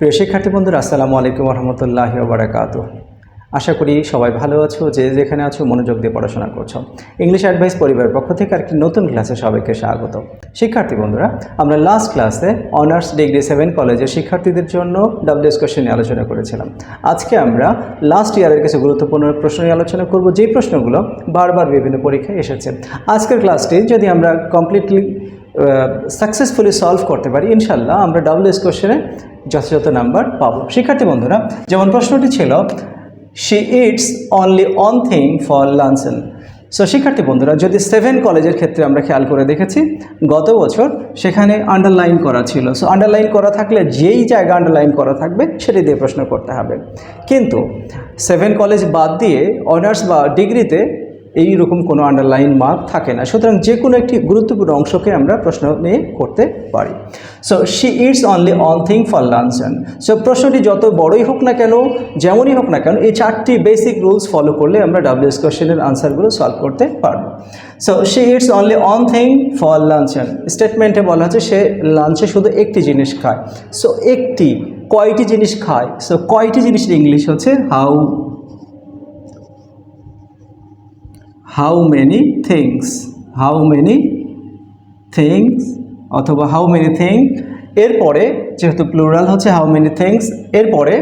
প্রিয় শিক্ষার্থী বন্ধুরা, আসসালামু আলাইকুম রহমতুল্লাহ বারাকাতু আশা করি সবাই ভালো আছো, যে যেখানে আছো মনোযোগ দিয়ে পড়াশোনা করছ। ইংলিশ অ্যাডভাইস পরিবারের পক্ষ থেকে আরেকটি নতুন ক্লাসে সবাইকে স্বাগত। শিক্ষার্থী বন্ধুরা, আমরা লাস্ট ক্লাসে অনার্স ডিগ্রি সেভেন কলেজের শিক্ষার্থীদের জন্য ডাব্লিউএস কোশ্চেন নিয়ে আলোচনা করেছিলাম। আজকে আমরা লাস্ট ইয়ারের কিছু গুরুত্বপূর্ণ প্রশ্ন নিয়ে আলোচনা করব যে প্রশ্নগুলো বারবার বিভিন্ন পরীক্ষায় এসেছে। আজকের ক্লাসটি যদি আমরা কমপ্লিটলি সাকসেসফুলি সলভ করতে পারি, ইনশাল্লাহ আমরা ডাবল এস কোশ্চেনে যথাযথ নাম্বার পাবো। শিক্ষার্থী বন্ধুরা, যেমন প্রশ্নটি ছিল she eats only one thing for luncheon so শিক্ষার্থী বন্ধুরা, যদি সেভেন কলেজের ক্ষেত্রে আমরা খেয়াল করে দেখেছি, গত বছর সেখানে আন্ডারলাইন করা ছিল। সো আন্ডারলাইন করা থাকলে যেই জায়গা আন্ডারলাইন করা থাকবে, সেটি দিয়ে প্রশ্ন করতে হবে। কিন্তু সেভেন কলেজ বাদ দিয়ে অনার্স বা ডিগ্রিতে এই রকম কোনো আন্ডারলাইন মার্ক থাকে না। সুতরাং যে কোনো একটি গুরুত্বপূর্ণ অংশকে আমরা প্রশ্ন নিয়ে করতে পারি। So she eats only one thing for luncheon so প্রশ্নটি যত বড়ই হোক না কেন, যেমনই হোক না কেন, এই চারটি বেসিক রুলস ফলো করলে আমরা ডাব্লিউএস কোশ্চেনের আনসারগুলো সলভ করতে পারব। So she eats only one thing for luncheon স্টেটমেন্টে বলা হচ্ছে সে লাঞ্চে শুধু একটি জিনিস খায়। সো একটি, কয়টি জিনিস খায়? সো কয়টি জিনিসের ইংলিশ হচ্ছে? How how many things how many things অথবা হাউ মেনি থিং এরপরে, যেহেতু প্লুরাল হচ্ছে হাউ মেনি থিংস এরপরে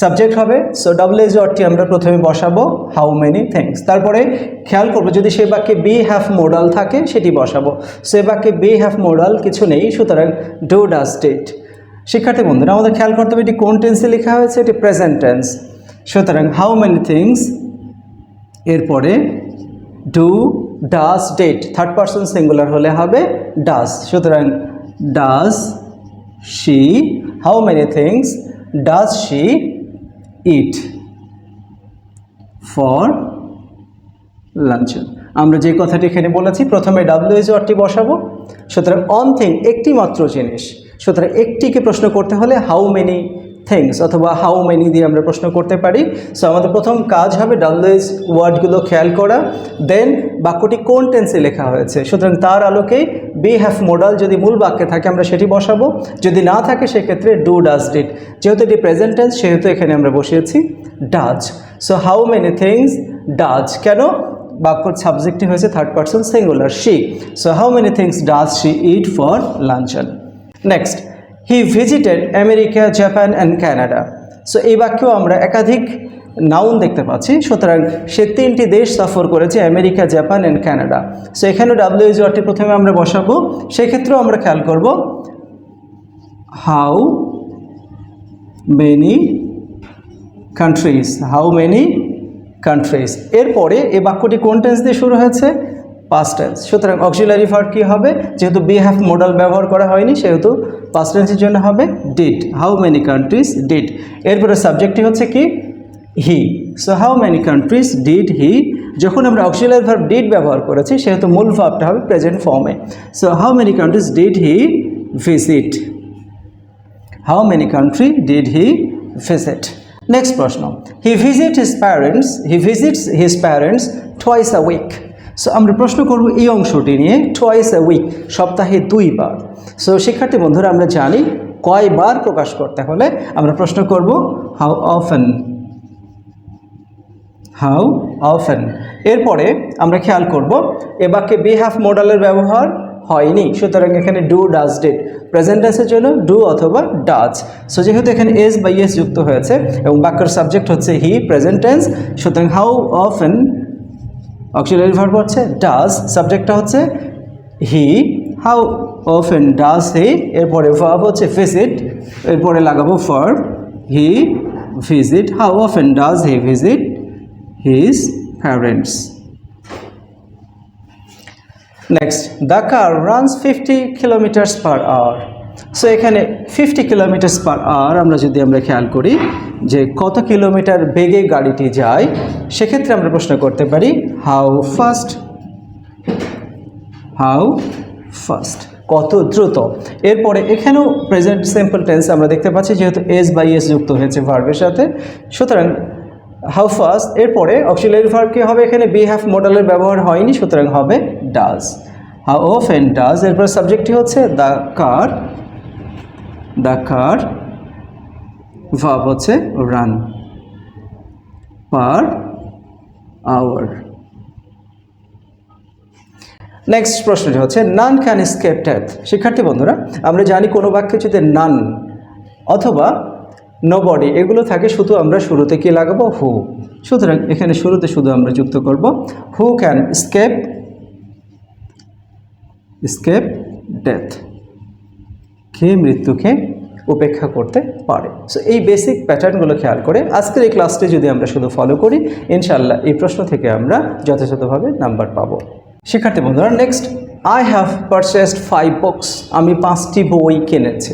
সাবজেক্ট হবে সো ডাব্লিউএস অর্থটি আমরা প্রথমে বসাবো হাউ মেনি থিংস তারপরে খেয়াল করব, যদি সে বাক্যে বি হ্যাভ মোডাল থাকে, সেটি বসাবো। সে বাক্যে বি হ্যাভ মোডাল কিছু নেই, সুতরাং ডু ডাজ ডিট শিক্ষার্থী বন্ধুরা, আমাদের খেয়াল করতে হবে এটি কোন টেন্সে লেখা হয়েছে, এটি প্রেজেন্ট টেন্স সুতরাং হাউ মেনি থিংস এরপরে do does that third person singular হলে হবে ডাস সুতরাং does she how many things does she eat for luncheon আমরা যে কথাটি এখানে বলেছি, প্রথমে ডাব্লিউএস ওয়ার্ডটি বসাবো, সুতরাং অন থিং একটি মাত্র জিনিস, সুতরাং একটিকে প্রশ্ন করতে হলে হাউ মেনি থিংস অথবা হাউ মেনি দিয়ে আমরা প্রশ্ন করতে পারি। সো আমাদের প্রথম কাজ হবে ডাব্লিউএস ওয়ার্ডগুলো খেয়াল করা। দেন বাক্যটি কোন টেন্সে লেখা হয়েছে। সুতরাং তার আলোকে বি হ্যাভ মোডাল যদি মূল বাক্যে থাকে, আমরা সেটি বসাবো। যদি না থাকে, সেক্ষেত্রে ডু ডাজ ডিট যেহেতু এটি প্রেজেন্ট টেন্স সেহেতু এখানে আমরা বসিয়েছি does so how many things does কেন? বাক্যর সাবজেক্টটি হয়েছে third person singular she so how many things does she eat for luncheon next he visited America Japan and Canada so এই বাক্যেও আমরা একাধিক নাউন দেখতে পাচ্ছি। সুতরাং সে তিনটি দেশ সফর করেছে America Japan and Canada so এখানেও ডাব্লিউএস ওয়ার্ডটি প্রথমে আমরা বসাবো। সেক্ষেত্রেও আমরা খেয়াল করব how many countries how many countries এরপরে এই বাক্যটি কোন টেন্স দিয়ে শুরু হয়েছে? পাস্ট টেন্স সুতরাং অক্সিলারি ভার্ব কী হবে? যেহেতু বি হ্যাভ মোডাল ব্যবহার করা হয়নি, সেহেতু পাস্ট জন্য হবে did how many countries did এরপরে সাবজেক্টটি হচ্ছে কি? He so how many countries did he যখন আমরা অক্সিলারি ভার্ব ডিড ব্যবহার করেছি, সেহেতু মূল ভাবটা হবে প্রেজেন্ট ফর্মে so how many countries did he visit how many country did he visit next প্রশ্ন. He visit his parents he visits his parents twice a week so আমরা প্রশ্ন করব এই অংশটি নিয়ে টুয়াইস আ উইক সপ্তাহে দুইবার। সো শিক্ষার্থী বন্ধুরা, আমরা জানি কয়বার প্রকাশ করতে হলে আমরা প্রশ্ন করব হাউ অফেন হাউ অফেন এরপরে আমরা খেয়াল করব, এ বাক্যে বি হ্যাভ মোডালের ব্যবহার হয়নি। সুতরাং এখানে ডু ডাজ ডিড প্রেজেন্ট টেন্সের জন্য ডু অথবা ডাজ সো যেহেতু এখানে এস বা ইয়েস যুক্ত হয়েছে, এবং বাক্যের সাবজেক্ট হচ্ছে হি প্রেজেন্ট টেন্স সুতরাং হাউ অফেন অক্সিলারি ভার্ব হচ্ছে ডাজ সাবজেক্টটা হচ্ছে he how often does he এরপরে ভার্ব হচ্ছে ভিজিট এরপরে লাগাবো for he visit how often does he visit his parents next the car runs fifty kilometres per hour so এখানে fifty kilometres per hour আমরা যদি আমরা খেয়াল করি যে কত কিলোমিটার বেগে গাড়িটি যায়, সেক্ষেত্রে আমরা প্রশ্ন করতে পারি হাউ ফাস্ট হাউ ফাস্ট কত দ্রুত? এরপরে এখানেও প্রেজেন্ট সিম্পল টেন্স আমরা দেখতে পাচ্ছি, যেহেতু এস বাই এস যুক্ত হয়েছে ভার্বের সাথে। সুতরাং হাউ ফাস্ট এরপরে অক্সিলারি ভার্ব কী হবে? এখানে বি হ্যাভ মডেলের ব্যবহার হয়নি, সুতরাং হবে ডাজ হাউ অফ এন্ড ডাজ এরপর সাবজেক্টটি হচ্ছে দ্য কার দ্য কার ভাব হচ্ছে রান পার আওয়ার নেক্সট প্রশ্নটি হচ্ছে নান ক্যান স্কেপ ডেথ শিক্ষার্থী বন্ধুরা, আমরা জানি কোনো বাক্যে যদি নান অথবা নো বডি এগুলো থাকে শুধু আমরা শুরুতে কি লাগাবো? হু সুতরাং এখানে শুরুতে শুধু আমরা যুক্ত করব who can escape escape death কে মৃত্যুকে উপেক্ষা করতে পারে। সো এই বেসিক প্যাটার্নগুলো খেয়াল করে আজকের এই ক্লাসটি যদি আমরা শুধু ফলো করি ইনশাল্লাহ এই প্রশ্ন থেকে আমরা যথাযথভাবে নাম্বার পাবো। শিক্ষার্থী বন্ধুরা next I have purchased five books আমি পাঁচটি বই কিনেছি।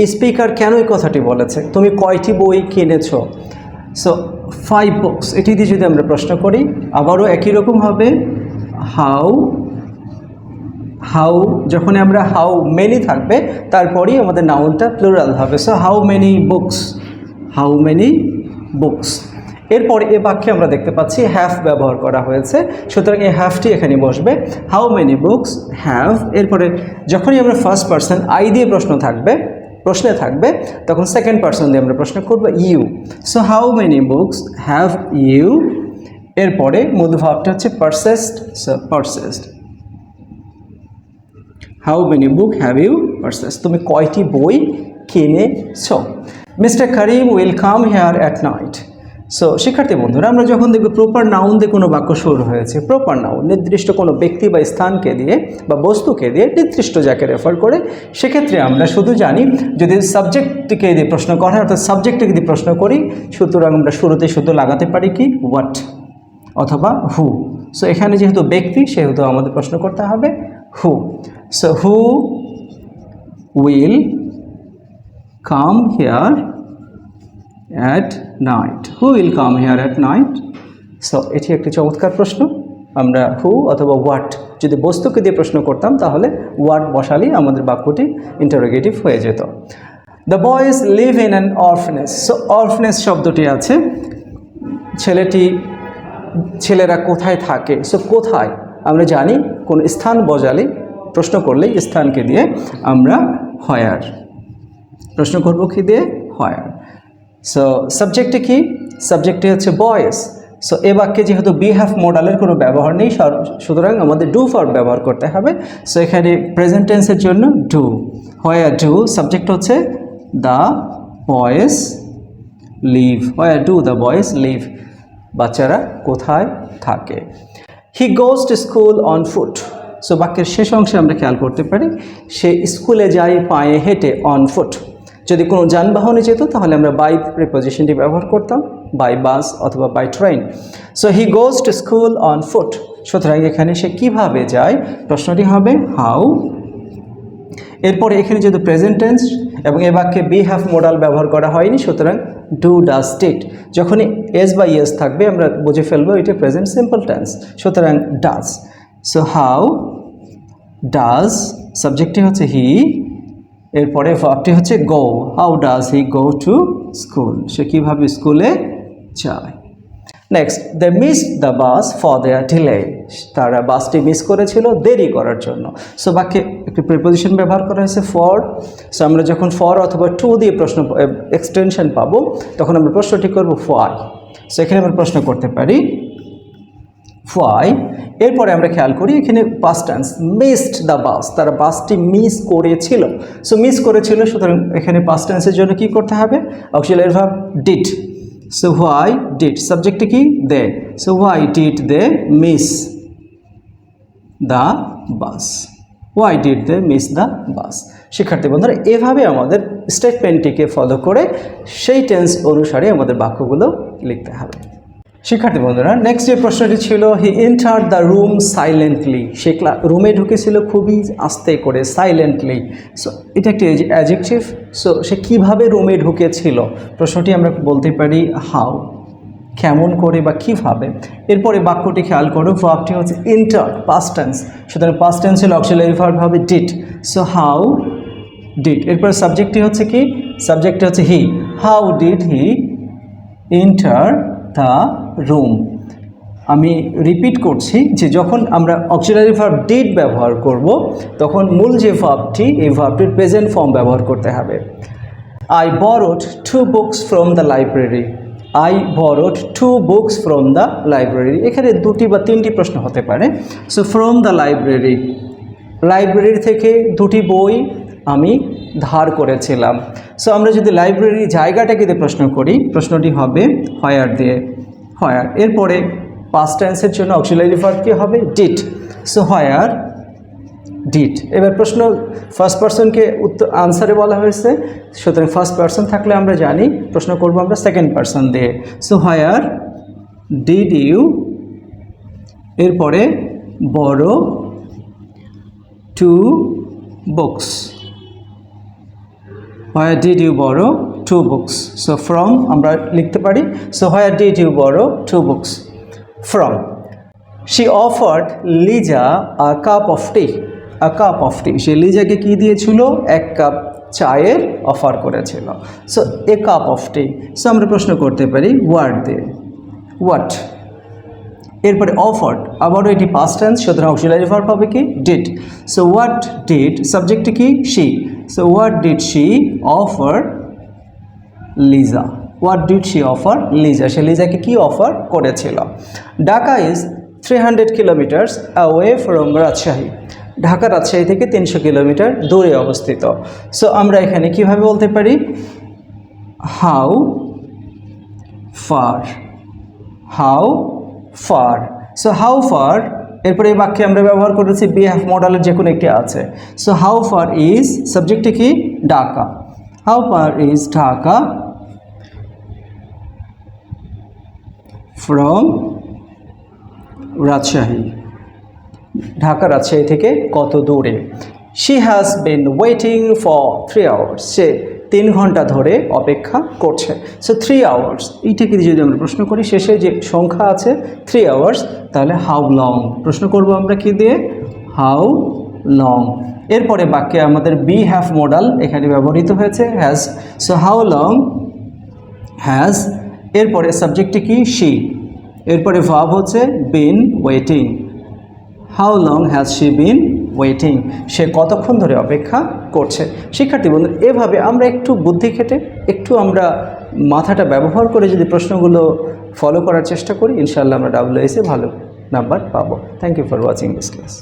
এই স্পিকার কেন এই কথাটি বলেছে? তুমি কয়টি বই কিনেছ? সো ফাইভ বুকস এটি দিয়ে যদি আমরা প্রশ্ন করি, আবারও একই রকম হবে। হাউ হাউ যখন আমরা হাউ মেনি থাকবে, তারপরেই আমাদের নাউনটা প্লুরাল হবে। So how many books how many books এরপরে এ বাক্যে আমরা দেখতে পাচ্ছি হ্যাভ ব্যবহার করা হয়েছে। সুতরাং এই হ্যাভটি এখানে বসবে। হাউ মেনি বুকস হ্যাভ এরপরে যখনই আমরা ফার্স্ট পার্সন আই দিয়ে প্রশ্ন থাকবে, প্রশ্নে থাকবে, তখন সেকেন্ড পার্সন দিয়ে আমরা প্রশ্ন করব you so how many books have you এরপরে মূল ভাবটা হচ্ছে purchased so purchased how many book have you purchase তুমি কয়টি বই কিনেছ? Mister Karim will come here at night so শিক্ষার্থী বন্ধুরা, আমরা যখন দেখব প্রপার নাউন দিয়ে কোনো বাক্য শুরু হয়েছে প্রপার নাউন নির্দিষ্ট কোনো ব্যক্তি বা স্থানকে দিয়ে বা বস্তুকে দিয়ে নির্দিষ্ট যাকে রেফার করে, সেক্ষেত্রে আমরা শুধু জানি, যদি সাবজেক্টকে দিয়ে প্রশ্ন করা হয়, অর্থাৎ সাবজেক্টকে দিয়ে প্রশ্ন করি, সুতরাং আমরা শুরুতে শুধু লাগাতে পারি কি? হোয়াট অথবা হু সো এখানে যেহেতু ব্যক্তি, সেহেতু আমাদের প্রশ্ন করতে হবে who so who will come here at night who will come here at night so এটি একটি চমৎকার প্রশ্ন। আমরা হু অথবা হোয়াট যদি বস্তুকে দিয়ে প্রশ্ন করতাম, তাহলে হোয়াট বসালেই আমাদের বাক্যটি ইন্টারোগেটিভ হয়ে যেত। The boys live in an orphanage so orphanage শব্দটি আছে। ছেলেটি, ছেলেরা কোথায় থাকে? সো কোথায়? আমরা জানি কোন স্থান বজালে প্রশ্ন করলেই স্থানকে দিয়ে আমরা হয়ার প্রশ্ন করব কি দিয়ে? হয়ার সো সাবজেক্টে কি? সাবজেক্টে হচ্ছে বয়েস সো এ বাক্যে যেহেতু বি হ্যাভ মডালের কোনো ব্যবহার নেই সুতরাং আমাদের ডু ফর ব্যবহার করতে হবে। সো এখানে প্রেজেন্ট টেন্সের জন্য ডু হয়ার ডু সাবজেক্ট হচ্ছে the boys live where do the boys live বাচ্চারা কোথায় থাকে? He goes to school on foot so বাক্যের শেষ অংশে আমরা খেয়াল করতে পারি, সে স্কুলে যায় পায়ে হেঁটে অন ফুট যদি কোনো যানবাহনে যেত, তাহলে আমরা বাই প্রিপোজিশনটি ব্যবহার করতাম বাই বাস অথবা by train so he goes to school on foot সুতরাং এখানে সে কীভাবে যায়? প্রশ্নটি হবে হাউ এরপরে এখানে যেহেতু প্রেজেন্ট টেন্স এবং এ বাক্যে বি হ্যাভ মোডাল ব্যবহার করা হয়নি, সুতরাং ডু ডাস টিট যখনই এস বা ইয়েস থাকবে, আমরা বুঝে ফেলব এটা প্রেজেন্ট সিম্পল টেন্স সুতরাং ডাস সো হাউ ডাজ সাবজেক্টটি হচ্ছে হি এরপরে ভাবটি হচ্ছে go how does he go to school সে কীভাবে স্কুলে যায়? Next they miss the bus for their delay তারা বাসটি মিস করেছিল দেরি করার জন্য। সো বাক্যে একটি প্রিপোজিশন ব্যবহার করা হয়েছে ফর সো আমরা যখন ফর অথবা টু দিয়ে প্রশ্ন এক্সটেনশন পাবো, তখন আমরা প্রশ্নটি করব ফয় সো এখানে আমরা প্রশ্ন করতে পারি ফয় এরপরে আমরা খেয়াল করি এখানে past tense missed the bus তারা বাসটি মিস করেছিল। সো মিস করেছিল, সুতরাং এখানে পাস্ট টেন্সের জন্য কি করতে হবে? অক্সিলারি ভাব ডিড সো হোয়াই ডিড সাবজেক্টে কি? They so why did they miss the bus why did they miss the bus শিক্ষার্থী বন্ধুরা, এভাবে আমাদের স্টেটমেন্টটিকে ফলো করে সেই টেন্স অনুসারে আমাদের বাক্যগুলো লিখতে হবে। শিক্ষার্থী বন্ধুরা নেক্সট যে প্রশ্নটি ছিল he enter the room silently সে রুমে ঢুকেছিল খুবই আস্তে করে সাইলেন্টলি সো এটা একটি অ্যাজেকটিভ সো সে কীভাবে রুমে ঢুকেছিল? প্রশ্নটি আমরা বলতে পারি হাউ কেমন করে বা কীভাবে। এরপরে বাক্যটি খেয়াল করো, ভাবটি হচ্ছে ইন্টার পাস্ট টেন্স সুতরাং পাস্ট টেন্স হলো অক্সিলারি ভার্ব হবে ডিড সো হাউ ডিড এরপরে সাবজেক্টটি হচ্ছে কি? সাবজেক্টটি হচ্ছে he how did he enter the room আমি রিপিট করছি যে যখন আমরা অক্সিলারি ভার্ব ডিড ব্যবহার করব, তখন মূল যে ভাবটি, এই ভাবটির প্রেজেন্ট ফর্ম ব্যবহার করতে হবে। I borrowed two books from the library I borrowed two books from the library এখানে দুটি বা তিনটি প্রশ্ন হতে পারে। So from the library library থেকে দুটি বই আমি ধার করেছিলাম। সো আমরা যদি লাইব্রেরি জায়গাটাকে দিয়ে প্রশ্ন করি, প্রশ্নটি হবে হয়ার দিয়ে। হয়ার এরপরে পাস্ট টেন্সের জন্য অক্সিলারি ভার্ব কি হবে? ডিট সো হয়ার ডিট এবার প্রশ্ন ফার্স্ট পার্সনকে উত্তর আনসারে বলা হয়েছে, সুতরাং ফার্স্ট পার্সন থাকলে আমরা জানি, প্রশ্ন করব আমরা সেকেন্ড পার্সন দিয়ে। সো হায়ার ডিড ইউ এরপরে borrow two books where did you borrow two books so from আমরা লিখতে পারি so where did you borrow two books from she offered Liza a cup of tea a cup of tea সে লিজাকে কি দিয়েছিল? এক cup চায়ের offer করেছিল। So a cup of tea so আমরা প্রশ্ন করতে পারি ওয়ার্ড দিয়ে? হোয়াট এরপরে অফার্ড আবারও এটি পাস্ট টেন্স সুতরাং অক্সিলারি ভার্ব হবে কি? ডিড সো হোয়াট ডিড সাবজেক্টটি কি? She so what did she offer Liza what did she offer Liza সে লিজাকে কি অফার করেছিল? Dhaka is three hundred kilometres away from Rajshahi Dhaka Rajshahi থেকে তিনশো কিলোমিটার দূরে অবস্থিত। সো আমরা এখানে কীভাবে বলতে পারি? How far how far so how far এরপরে এই বাক্যে আমরা ব্যবহার করেছি বি হ্যাভ মডেলের যে কোনো একটি আছে। সো হাউ ফার ইজ সাবজেক্টটি কি? Dhaka. How far is Dhaka from Rajshahi? Dhaka Rajshahi থেকে কত দূরে? She has been waiting for three hours সে তিন ঘণ্টা ধরে অপেক্ষা করছে। সো থ্রি আওয়ার্স এইটাকে যদি আমরা প্রশ্ন করি, শেষে যে সংখ্যা আছে থ্রি আওয়ার্স তাহলে হাউ লং প্রশ্ন করব আমরা কি দিয়ে? হাউ লং এরপরে বাক্যে আমাদের বি হ্যাভ মডেল এখানে ব্যবহৃত হয়েছে has so how long has এরপরে সাবজেক্টটি কি? শি এরপরে ভাব হচ্ছে been waiting how long has she been waiting সে কতক্ষণ ধরে অপেক্ষা করছে? শিক্ষার্থী বন্ধু, এভাবে আমরা একটু বুদ্ধি খেটে, একটু আমরা মাথাটা ব্যবহার করে যদি প্রশ্নগুলো ফলো করার চেষ্টা করি, ইনশাআল্লাহ আমরা ডাব্লিউএসে ভালো নাম্বার পাবো। Thank you for watching this class